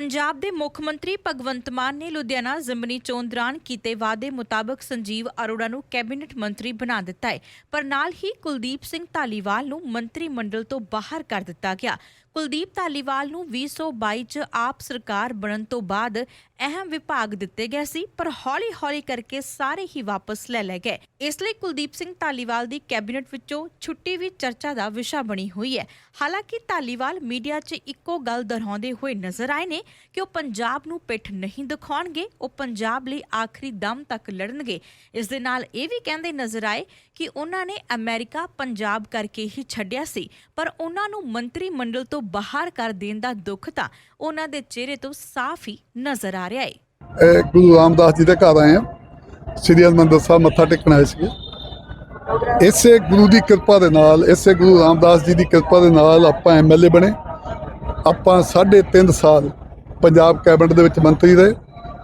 ਪੰਜਾਬ ਦੇ ਮੁੱਖ ਮੰਤਰੀ ਭਗਵੰਤ ਮਾਨ ਨੇ ਲੁਧਿਆਣਾ ਜ਼ਿਮਨੀ ਚੋਣ ਦੌਰਾਨ ਕੀਤੇ ਵਾਅਦੇ ਮੁਤਾਬਕ ਸੰਜੀਵ ਅਰੋੜਾ ਨੂੰ ਕੈਬਨਿਟ ਮੰਤਰੀ ਬਣਾ ਦਿੱਤਾ ਹੈ, ਪਰ ਨਾਲ ਹੀ ਕੁਲਦੀਪ ਸਿੰਘ ਧਾਲੀਵਾਲ ਨੂੰ ਮੰਤਰੀ ਮੰਡਲ ਤੋਂ ਬਾਹਰ ਕਰ ਦਿੱਤਾ ਗਿਆ। ਕੁਲਦੀਪ ਧਾਲੀਵਾਲ ਨੂੰ 2022 ਚ ਆਪ ਸਰਕਾਰ ਬਣਨ ਤੋਂ ਬਾਅਦ ਅਹਿਮ ਵਿਭਾਗ ਦਿੱਤੇ ਗਏ ਸੀ, ਪਰ ਹੌਲੀ-ਹੌਲੀ ਕਰਕੇ ਸਾਰੇ ਹੀ ਵਾਪਸ ਲੈ ਲਏ ਗਏ। ਇਸ ਲਈ ਕੁਲਦੀਪ ਸਿੰਘ ਧਾਲੀਵਾਲ ਦੀ ਕੈਬਨਿਟ ਵਿੱਚੋਂ ਛੁੱਟੀ ਵੀ ਚਰਚਾ ਦਾ ਵਿਸ਼ਾ ਬਣੀ ਹੋਈ ਹੈ। ਹਾਲਾਂਕਿ ਧਾਲੀਵਾਲ ਮੀਡੀਆ 'ਚ ਇੱਕੋ ਗੱਲ ਦੁਹਰਾਉਂਦੇ ਹੋਏ ਨਜ਼ਰ ਆਏ ਨੇ ਕਿ ਉਹ ਪੰਜਾਬ ਨੂੰ ਪਿੱਠ ਨਹੀਂ ਦਿਖਾਉਣਗੇ, ਉਹ ਪੰਜਾਬ ਲਈ ਆਖਰੀ ਦਮ ਤੱਕ ਲੜਨਗੇ। ਇਸ ਦੇ ਨਾਲ ਇਹ ਵੀ ਕਹਿੰਦੇ ਨਜ਼ਰ ਆਏ ਕਿ ਉਹਨਾਂ ਨੇ ਅਮਰੀਕਾ ਪੰਜਾਬ ਕਰਕੇ ਹੀ ਛੱਡਿਆ ਸੀ, ਪਰ ਉਹਨਾਂ ਨੂੰ ਮੰਤਰੀ ਮੰਡਲ ਤੋਂ ਬਾਹਰ ਕਰ ਦੇਣ ਦਾ ਦੁੱਖ ਤਾਂ ਉਹਨਾਂ ਦੇ ਚਿਹਰੇ ਤੋਂ ਸਾਫ਼ ਹੀ ਨਜ਼ਰ ਆ ਰਿਹਾ ਹੈ ਗੁਰੂ ਰਾਮਦਾਸ ਜੀ ਦੇ ਘਰ ਆਏ ਆ ਸ੍ਰੀ ਹਰਿਮੰਦਰ ਸਾਹਿਬ ਮੱਥਾ ਟੇਕਣ ਆਏ ਸੀ ਇਸੇ ਗੁਰੂ ਦੀ ਕਿਰਪਾ ਦੇ ਨਾਲ, ਇਸੇ ਗੁਰੂ ਰਾਮਦਾਸ ਜੀ ਦੀ ਕਿਰਪਾ ਦੇ ਨਾਲ ਆਪਾਂ ਐਮਐਲਏ ਬਣੇ। ਆਪਾਂ 3.5 ਸਾਲ ਪੰਜਾਬ ਕੈਬਨਿਟ ਦੇ ਵਿੱਚ ਮੰਤਰੀ ਰਹੇ।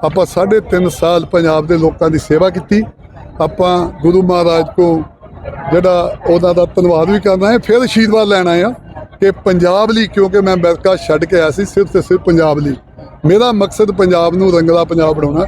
ਆਪਾਂ 3.5 ਸਾਲ ਪੰਜਾਬ ਦੇ ਲੋਕਾਂ ਦੀ ਸੇਵਾ ਕੀਤੀ। ਆਪਾਂ ਗੁਰੂ ਮਹਾਰਾਜ ਕੋ ਜਿਹੜਾ ਉਹਨਾਂ ਦਾ ਧੰਨਵਾਦ ਵੀ ਕਰਨਾ ਹੈ, ਫਿਰ ਆਸ਼ੀਰਵਾਦ ਲੈਣਾ ਆ ਕਿ ਪੰਜਾਬ ਲਈ, ਕਿਉਂਕਿ ਮੈਂ ਅਮਰੀਕਾ ਛੱਡ ਕੇ ਆਇਆ ਸੀ, ਸਿਰਫ ਤੇ ਸਿਰਫ ਪੰਜਾਬ ਲਈ। ਮੇਰਾ ਮਕਸਦ ਪੰਜਾਬ ਨੂੰ ਰੰਗਲਾ ਪੰਜਾਬ ਬਣਾਉਣਾ।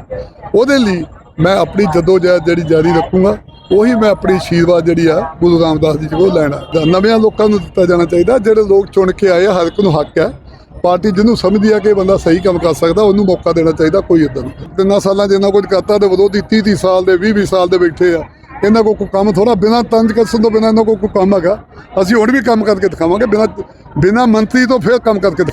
ਉਹਦੇ ਲਈ ਮੈਂ ਆਪਣੀ ਜਦੋਜਹਿਦ ਜਿਹੜੀ ਜਾਰੀ ਰੱਖੂੰਗਾ, ਉਹੀ ਮੈਂ ਆਪਣੀ ਆਸ਼ੀਰਵਾਦ ਜਿਹੜੀ ਆ ਗੁਰੂ ਰਾਮਦਾਸ ਜੀ ਕੋਲ ਲੈਣਾ। ਜਾਂ ਨਵਿਆਂ ਲੋਕਾਂ ਨੂੰ ਦਿੱਤਾ ਜਾਣਾ ਚਾਹੀਦਾ। ਜਿਹੜੇ ਲੋਕ ਚੁਣ ਕੇ ਆਏ ਹਰ ਇੱਕ ਨੂੰ ਹੱਕ ਹੈ ਪਾਰਟੀ ਜਿਹਨੂੰ ਸਮਝਦੀ ਆ ਕਿ ਬੰਦਾ ਸਹੀ ਕੰਮ ਕਰ ਸਕਦਾ, ਉਹਨੂੰ ਮੌਕਾ ਦੇਣਾ ਚਾਹੀਦਾ, ਕੋਈ ਇਦਾਂ ਨਹੀਂ। ਤਿੰਨਾਂ ਸਾਲਾਂ 'ਚ ਕੁਝ ਕਰਤਾ ਤੇ ਵਿਰੋਧੀ 30 30 ਸਾਲ ਦੇ 20 20 ਸਾਲ ਦੇ ਬੈਠੇ ਆ। ਇਹਨਾਂ ਕੋਲ ਕੋਈ ਕੰਮ ਥੋੜਾ ਬਿਨਾਂ ਤੰਜ ਕਸਨ ਤੋਂ ਬਿਨਾਂ ਇਹਨਾਂ ਕੋਲ ਕੋਈ ਕੰਮ ਹੈਗਾ। ਅਸੀਂ ਹੁਣ ਵੀ ਕੰਮ ਕਰਕੇ ਦਿਖਾਵਾਂਗੇ, ਬਿਨਾਂ ਬਿਨਾਂ ਮੰਤਰੀ ਤੋਂ ਫਿਰ ਕੰਮ ਕਰਕੇ ਦਿਖਾਵਾਂਗੇ।